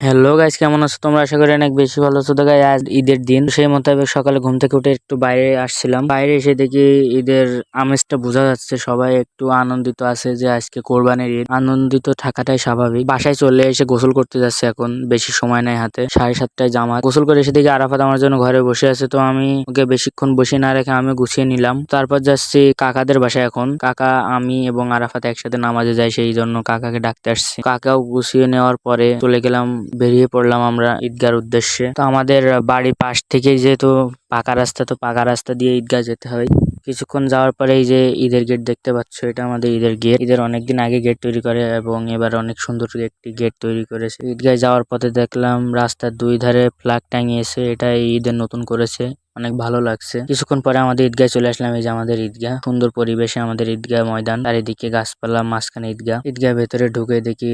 Hello guys কেমন আছো? তোমরা আশা করি অনেক বেশি ভালো আছো। তো আজ ঈদের দিন। সেই মোতাবেক সকালে ঘুম থেকে উঠে একটু বাইরে আসছিলাম। বাইরে এসে দেখি ঈদের আমেজটা বোঝা যাচ্ছে। সবাই একটু আনন্দিত আছে যে আজকে কোরবানির ঈদ। আনন্দিত থাকাটাই স্বাভাবিক। বাসায় চলে এসে গোসল করতে যাচ্ছে এখন। বেশি সময় নেই হাতে। সাড়ে সাতটায় জামা গোসল করে এসে দেখি আরাফাত আমার জন্য ঘরে বসে আছে। তো আমি ওকে বেশিক্ষণ বসে না রেখে আমি গুছিয়ে নিলাম। তারপর যাচ্ছি কাকাদের বাসায় এখন। কাকা, আমি এবং আরাফাত একসাথে নামাজে যাই। সেই জন্য কাকাকে ডাকতে আসছি। কাকাও গুছিয়ে নেওয়ার পরে চলে গেলাম বেরিয়ে পড়লাম আমরা ঈদগার উদ্দেশ্যে। তো আমাদের বাড়ির পাশ থেকে যেহেতু পাকা রাস্তা, তো পাকা রাস্তা দিয়ে ঈদগাহ যেতে হয়। কিছুক্ষণ যাওয়ার পরে এই যে ঈদের গেট দেখতে পাচ্ছ, এটা আমাদের ঈদের গেট ঈদের অনেকদিন আগে গেট তৈরি করে এবং এবার অনেক সুন্দর একটি গেট তৈরি করেছে। ঈদগায় যাওয়ার পথে দেখলাম রাস্তার দুই ধারে ফ্ল্যাগ টাঙিয়েছে এটা ঈদের নতুন করেছে। অনেক ভালো লাগছে। কিছুক্ষণ পরে আমাদের ঈদগায় চলে আসলাম, এই যে আমাদের ঈদগাহ। সুন্দর পরিবেশে আমাদের ঈদগাহ ময়দান। চারিদিকে গাছপালা, মাঝখানে ঈদগাহ। ঈদগাহ ভেতরে ঢুকে দেখি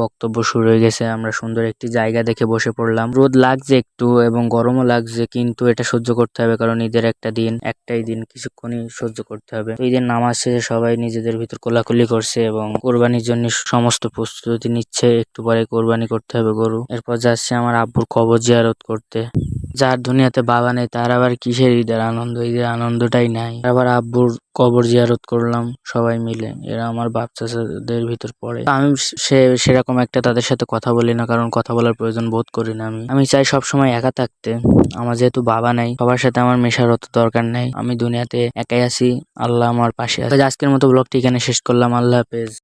বক্তব্য শুরু হয়ে গেছে। আমরা সুন্দর একটি জায়গা দেখে বসে পড়লাম। রোদ লাগছে একটু এবং গরমও লাগছে, কিন্তু এটা সহ্য করতে হবে কারণ ঈদের একটা দিন, একটাই দিন কিছুক্ষণই সহ্য করতে হবে। ঈদের নামাজ শেষে সবাই নিজেদের ভিতর কোলাকুলি করছে এবং কোরবানির জন্য সমস্ত প্রস্তুতি নিচ্ছে। একটু পরে কোরবানি করতে হবে গরু। এরপর যাচ্ছে আমার আব্বুর কবর জিয়ারত করতে। যার দুনিয়াতে বাবা নেই, তার আবার কিসের ঈদের আনন্দ? ঈদের আনন্দটাই নাই। আবার আব্বুর কবর জিয়ারত করলাম সবাই মিলে। এরা আমার বাপ চাচাদের ভিতর পড়ে। আমি সে, সেরকম একটা তাদের সাথে কথা বলি না, কারণ কথা বলার প্রয়োজন বোধ করি না আমি। আমি চাই সব সময় একা থাকতে। আমার যেহেতু বাবা নাই, সবার সাথে আমার মেশার অত দরকার নেই। আমি দুনিয়াতে একাই আছি, আল্লাহ আমার পাশে আছে। আজকের মতো ব্লগটি এখানে শেষ করলাম। আল্লাহ হাফেজ।